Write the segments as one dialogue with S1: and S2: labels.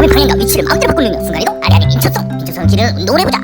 S1: 몸의 방향과 위치를 마음대로 능력 순간이동 아리아리 민첩성 민첩성 기르는 운동을 해보자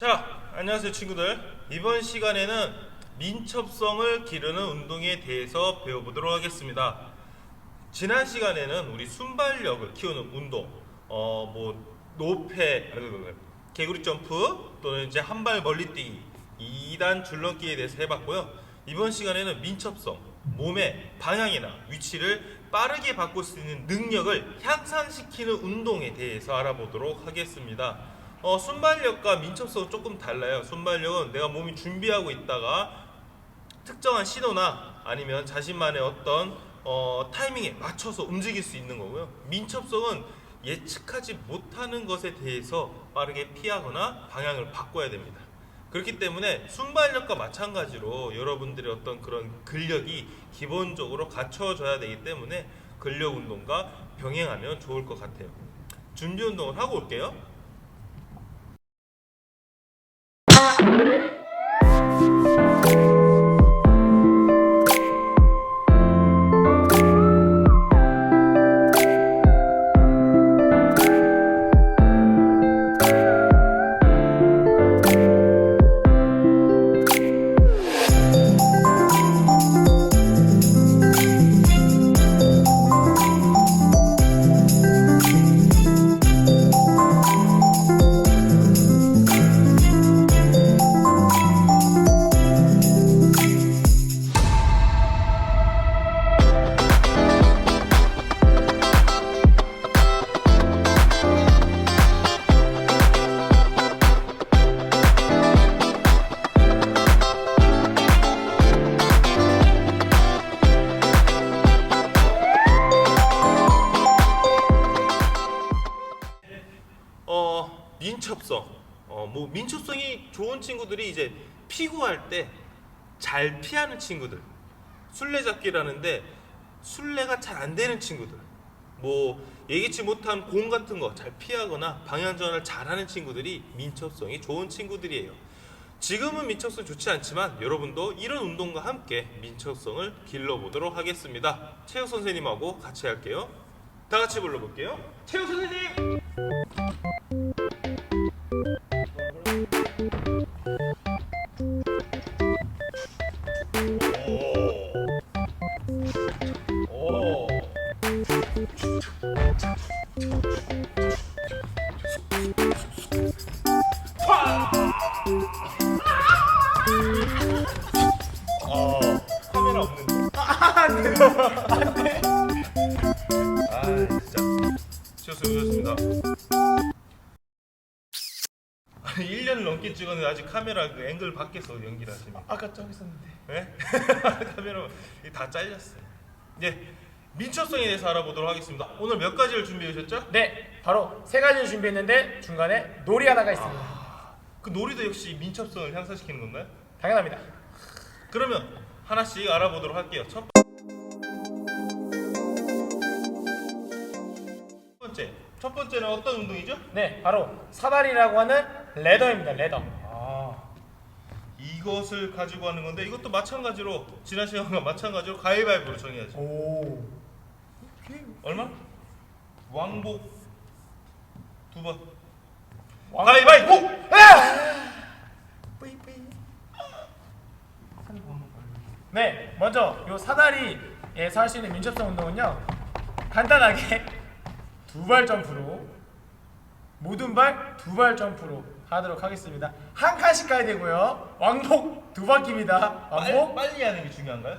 S2: 자, 안녕하세요 친구들. 이번 시간에는 민첩성을 기르는 운동에 대해서 배워보도록 하겠습니다. 지난 시간에는 우리 순발력을 키우는 운동, 어, 뭐 노패, 아니, 개구리 점프 또는 이제 한 발 멀리 뛰기, 2단 줄넘기에 대해서 해봤고요. 이번 시간에는 민첩성, 몸의 방향이나 위치를 빠르게 바꿀 수 있는 능력을 향상시키는 운동에 대해서 알아보도록 하겠습니다. 어, 순발력과 민첩성은 조금 달라요. 순발력은 내가 몸이 준비하고 있다가 특정한 신호나 아니면 자신만의 어떤 어, 타이밍에 맞춰서 움직일 수 있는 거고요. 민첩성은 예측하지 못하는 것에 대해서 빠르게 피하거나 방향을 바꿔야 됩니다. 그렇기 때문에 순발력과 마찬가지로 여러분들의 어떤 그런 근력이 기본적으로 갖춰져야 되기 때문에 근력 운동과 병행하면 좋을 것 같아요. 준비 운동을 하고 올게요. 피구할 때 잘 피하는 친구들 술래잡기라는데 술래가 잘 안 되는 친구들 뭐 예기치 못한 공 같은 거 잘 피하거나 방향 전환을 잘하는 친구들이 민첩성이 좋은 친구들이에요. 지금은 민첩성 좋지 않지만 여러분도 이런 운동과 함께 민첩성을 길러보도록 하겠습니다. 체육 선생님하고 같이 할게요. 다 같이 불러볼게요. 체육 선생님. 어, 카메라 없는데. 아, 진짜. 좋습니다. 좋습니다. 아니, 1년 넘게 찍었는데 아직 카메라 그 앵글 밖에서 연기를 하시네.
S3: 아까 저기 있었는데
S2: 네? 카메라 다 잘렸어요. 네. 민첩성에 대해서 알아보도록 하겠습니다. 오늘 몇 가지를 준비해 주셨죠?
S3: 네 바로 세 가지를 준비했는데 중간에 놀이 하나가 있습니다
S2: 그 놀이도 역시 민첩성을 향상시키는 건가요?
S3: 당연합니다
S2: 그러면 하나씩 알아보도록 할게요. 첫 번째. 첫 번째는 어떤 운동이죠?
S3: 네 바로 사다리라고 하는 레더입니다 레더 아,
S2: 이것을 가지고 하는 건데 이것도 마찬가지로 지난 시간과 마찬가지로 가위바위보로 정해야죠.
S3: 오
S2: 얼마? 왕복 두 번.
S3: 왕-
S2: 가위바위보!
S3: 뿌이뿌이. 네 먼저 요 사다리에서 할 수 있는 민첩성 운동은요 간단하게 두 발 점프로 모든 발 두 발 점프로 하도록 하겠습니다 한 칸씩 가야 되고요 왕복 두 바퀴입니다
S2: 빨리,
S3: 왕복
S2: 빨리 하는 게 중요한가요?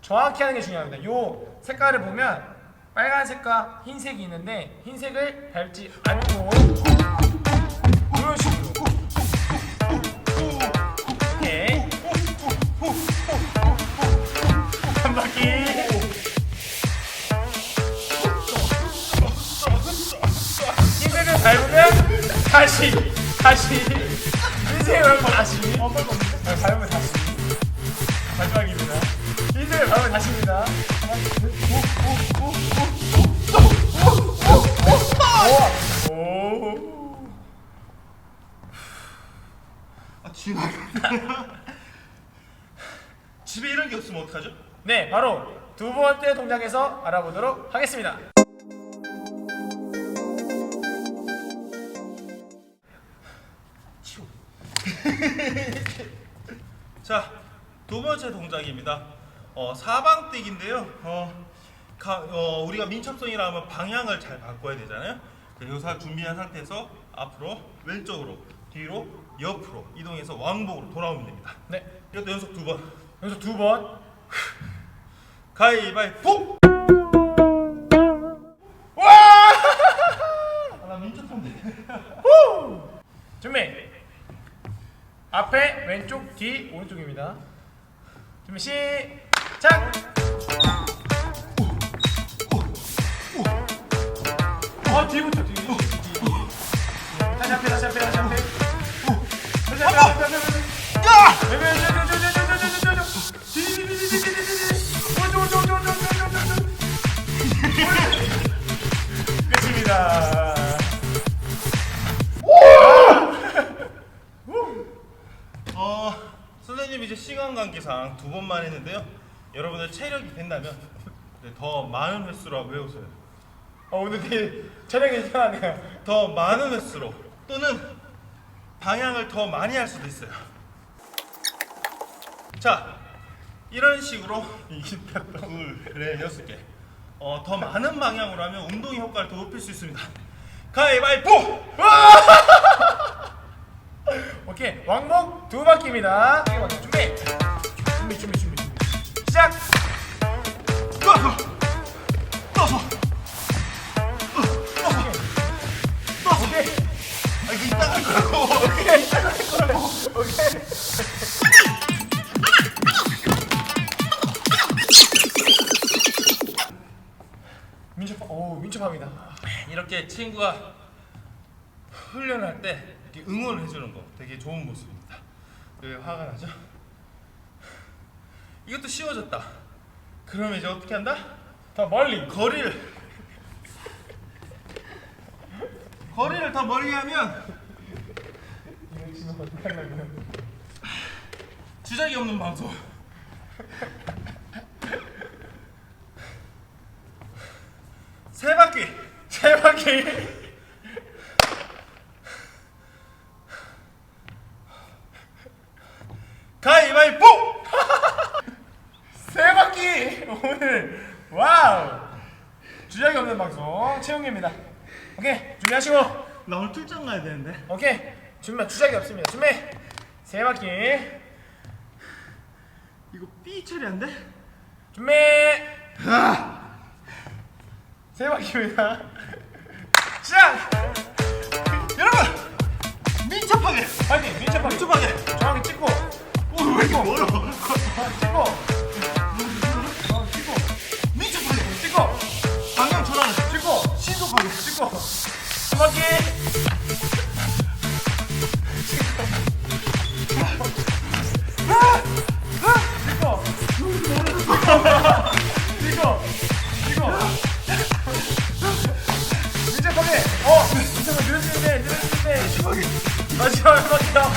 S3: 정확히 하는 게 중요합니다. 요 색깔을 보면 빨간색과 흰색이 있는데 흰색을 밟지 않고 이런 식으로 오케이 한 바퀴 흰색을 밟으면 다시 다시 흰색을 밟으면 다시 네, 밟으면 다시 마지막입니다. 흰색을 밟으면 다시입니다. 오.
S2: 집에 이런 게 없으면 어떡하죠?
S3: 네, 바로 두 번째 동작에서 알아보도록 하겠습니다.
S2: 치우. 자, 두 번째 동작입니다. 어, 사방뛰기인데요. 어, 가, 어, 우리가 민첩성이라 하면 방향을 잘 바꿔야 되잖아요. 사 준비한 상태에서 앞으로, 왼쪽으로, 뒤로, 옆으로 이동해서 왕복으로 돌아오면 됩니다.
S3: 네,
S2: 이것도 연속 두 번.
S3: 여기서 두 번.
S2: 가위바위보!
S3: 와!
S2: 아, 나 민첩성 돼.
S3: 준비. 앞에 왼쪽, 뒤 오른쪽입니다. 준비 시작. 아 뒤부터 뒤. 끝입니다.
S2: 어, 선생님 이제 시간 관계상 두 번만 했는데요. 여러분들 체력이 된다면 네, 더 많은 횟수로 외우세요.
S3: 어, 오늘 되게 촬영이 이상하네요.
S2: 더 많은 횟수로 또는 방향을 더 많이 할 수도 있어요. 자, 이런 식으로 둘, 넷, 여섯 개. 어, 더 많은 방향으로 하면 운동의 효과를 더 높일 수 있습니다. 가위바위보!
S3: 오케이 왕복 두 바퀴입니다. 준비 준비 준비 준비 시작.
S2: 떠서! 떠서! 아, 이거 이따가 친구가 훈련할 때 이렇게 응원을 해주는 거 되게 좋은 모습입니다. 왜 화가 나죠? 이것도 쉬워졌다. 그러면 이제 어떻게 한다?
S3: 더 멀리
S2: 거리를 거리를 더 멀리 하면
S3: 어떻게?
S2: 주작이 없는 방송. 세 바퀴.
S3: 세 바퀴.
S2: 가위바위보.
S3: 세 바퀴 오늘 와우 주작이 없는 방송 채용입니다. 오케이 준비하시고
S2: 나 오늘 출장 가야 되는데.
S3: 오케이 준비 주작이 없습니다. 준비 세 바퀴
S2: 이거 삐 처리한데?
S3: 준비 세 바퀴입니다. 시작
S2: 여러분 민첩하게
S3: 파이팅 민첩하게
S2: 민첩하게.
S3: 정확히 찍고
S2: 오왜 이렇게 멀어?
S3: 어, 찍고 어, 찍고
S2: 민첩하게.
S3: 찍고
S2: 방향 전환.
S3: 찍고
S2: 신속하게.
S3: 찍고 한 바퀴 마지막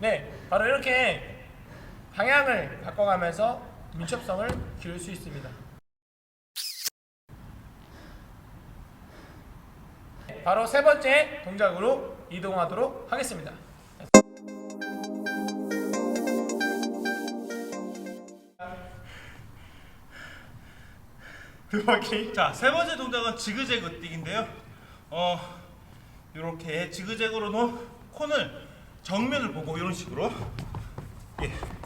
S3: 네 바로 이렇게 방향을 바꿔가면서 민첩성을 기를 수 있습니다. 바로 세 번째 동작으로 이동하도록 하겠습니다. 두 바퀴
S2: 자, 세 번째 동작은 지그재그 뛰기인데요. 어, 이렇게 지그재그로 놓은 콘을 정면을 보고 이런 식으로. 예,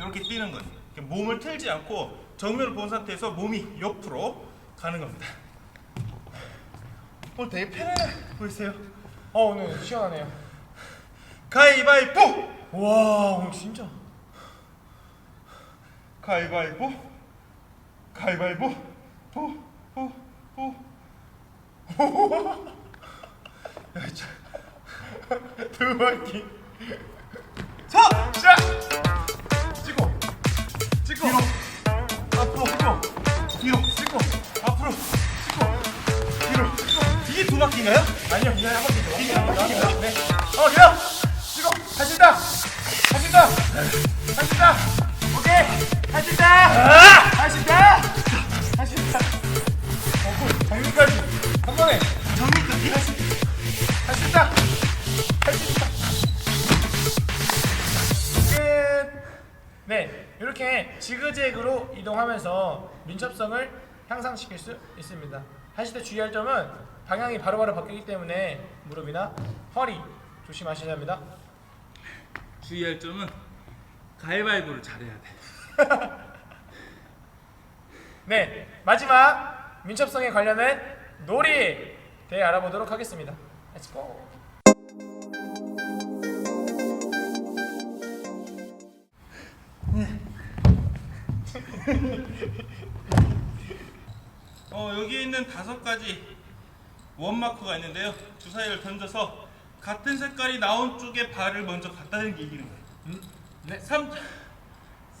S2: 이렇게 뛰는 거예요. 이렇게 몸을 틀지 않고 정면을 본 상태에서 몸이 옆으로 가는 겁니다. 오늘 되게 편안해 보이세요?
S3: 어 오늘 시원하네요
S2: 가위바위보!
S3: 와 오늘 진짜
S2: 가위바위보! 가위바위보 보보보
S3: 두 바퀴.
S2: 자!
S3: 시작. 찍고. 찍고.
S2: 뒤로 앞으로
S3: 찍고.
S2: 앞으로 뒤로 이게 두 바퀴인가요?
S3: 아니요, 그냥 한 바퀴 더. 이게 한 바퀴 더. 네. 어, 그럼. 찍고. 할수 있다. 오케이. 할수 있다. 이동하면서 민첩성을 향상시킬 수 있습니다. 하실 때 주의할 점은 방향이 바로바로 바뀌기 때문에 무릎이나 허리 조심하셔야 합니다.
S4: 주의할 점은 가위바위보를 잘해야 돼.
S3: 네, 마지막 민첩성에 관련된 놀이 대해 알아보도록 하겠습니다. Let's go.
S2: 어, 여기 있는 다섯 가지 원마크가 있는데요. 주사위를 던져서 같은 색깔이 나온 쪽에 발을 먼저 갖다 대는 게 이기는 거예요.
S3: 음? 네,
S2: 3,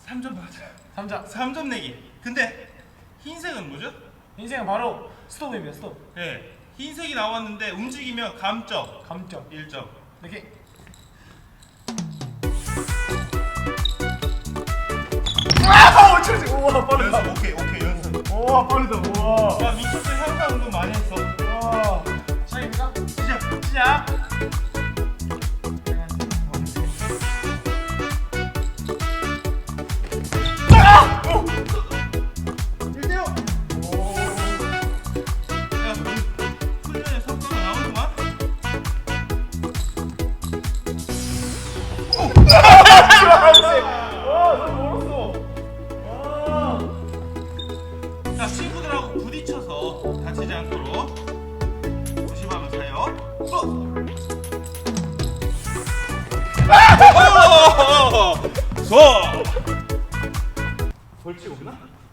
S2: 3점 맞아.
S3: 3자.
S2: 3점 내기. 근데 흰색은 뭐죠?
S3: 인생은 바로 스톱입니다. 스톱.
S2: 예. 흰색이 나왔는데 움직이면 감점
S3: 감점.
S2: 1점.
S3: 이렇게. 우와, 빠르다.
S2: 연습 오케이 오케이 연습.
S3: 우와, 빠르다. 우와.
S2: 와 미쳤어 향상 운동 많이 했어.
S3: 와. 시작입니까?
S2: 시작.
S3: 시작.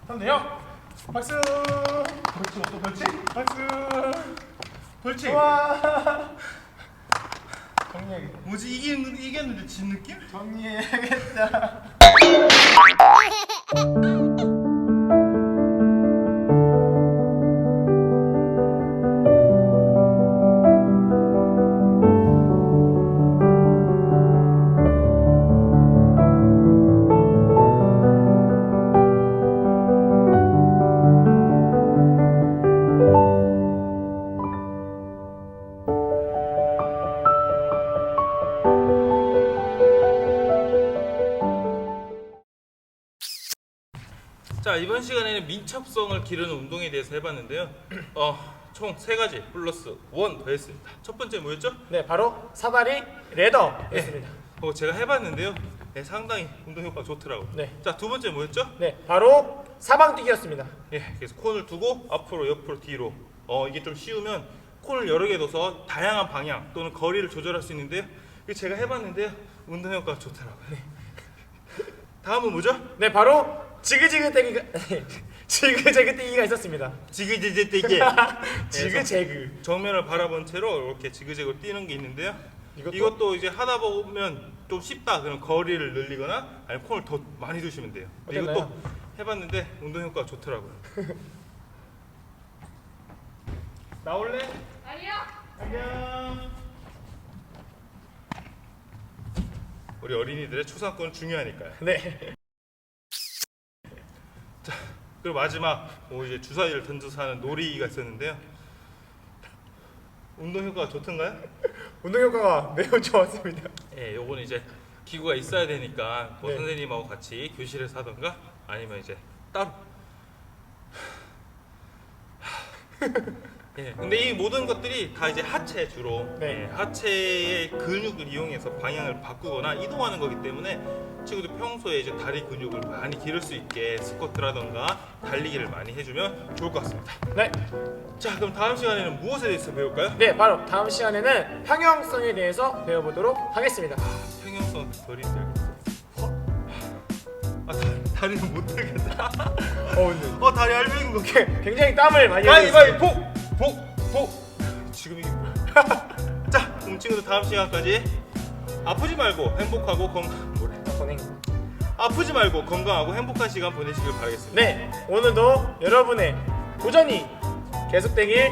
S2: 없나?
S3: 한대요. 박수.
S2: 벌칙 없어, 벌칙?
S3: 박수.
S2: 벌칙!
S3: 와. 정리하게.
S2: 뭐지, 이기는, 이겼는데 진 느낌?
S3: 정리해야겠다.
S2: 민첩성을 기르는 운동에 대해서 해봤는데요. 어, 총 세 가지 플러스 원 더했습니다. 첫 번째 뭐였죠?
S3: 네, 바로 사다리 레더였습니다.
S2: 어, 제가 해봤는데요. 네, 상당히 운동 효과 좋더라고요.
S3: 네.
S2: 자 두 번째 뭐였죠?
S3: 네, 바로 사방뛰기였습니다.
S2: 예, 그래서 콘을 두고 앞으로 옆으로 뒤로. 어 이게 좀 쉬우면 콘을 여러 개 둬서 다양한 방향 또는 거리를 조절할 수 있는데요. 이거 제가 해봤는데요. 운동 효과가 좋더라고요. 다음은 뭐죠?
S3: 네, 바로 지그지그 떼기가 지그재그 떼기가 있었습니다.
S2: 지그지그지게.
S3: 지그재그.
S2: 정면을 바라본 채로 이렇게 지그재그 뛰는 게 있는데요.
S3: 이것도-
S2: 이것도, 이제 하다 보면 좀 쉽다 그런 거리를 늘리거나 아니면 콘을 더 많이 두시면 돼요.
S3: 어땠나요?
S2: 이것도 해봤는데 운동 효과가 좋더라고요. 나올래?
S5: 아니요.
S2: 안녕. 우리 어린이들의 초상권은 중요하니까요.
S3: 네.
S2: 그리고 마지막 뭐 이제 주사위를 던져서 하는 놀이가 있었는데요. 운동 효과가 좋던가요?
S3: 운동 효과가 매우 좋았습니다.
S2: 예, 요거는 이제 기구가 있어야 되니까 뭐
S3: 네.
S2: 선생님하고 같이 교실에서 하던가 아니면 이제 따로. 예, 근데 이 모든 것들이 다 이제 하체 주로
S3: 네.
S2: 예, 하체의 근육을 이용해서 방향을 바꾸거나 이동하는 거기 때문에 친구들 평소에 이제 다리 근육을 많이 기를 수 있게 스쿼트라던가 달리기를 많이 해주면 좋을 것 같습니다.
S3: 네.
S2: 자, 그럼 다음 시간에는 무엇에 대해서 배울까요?
S3: 네, 바로 다음 시간에는 평형성에 대해서 배워보도록 하겠습니다.
S2: 평형성 덜 힘들겠어. 아, 다, 다리는 못 들겠다.
S3: 어 근데
S2: 어 다리 알배긴 거.
S3: 굉장히 땀을 많이 흘렸어요.
S2: 가위바위보 보 보 지금 이게 뭐야? 자, 친구들 다음 시간까지 아프지 말고 행복하고 건강 뭐래?
S3: 보내.
S2: 아프지 말고 건강하고 행복한 시간 보내시길 바라겠습니다.
S3: 네 오늘도 여러분의 도전이 계속되길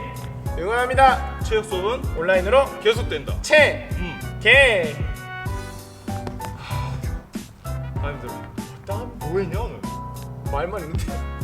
S3: 응원합니다.
S2: 체육 수업은
S3: 온라인으로
S2: 계속된다.
S3: 채,
S2: 음,
S3: 개.
S2: 아 힘들어. 땀 뭐했냐 오늘?
S3: 말만 있는데.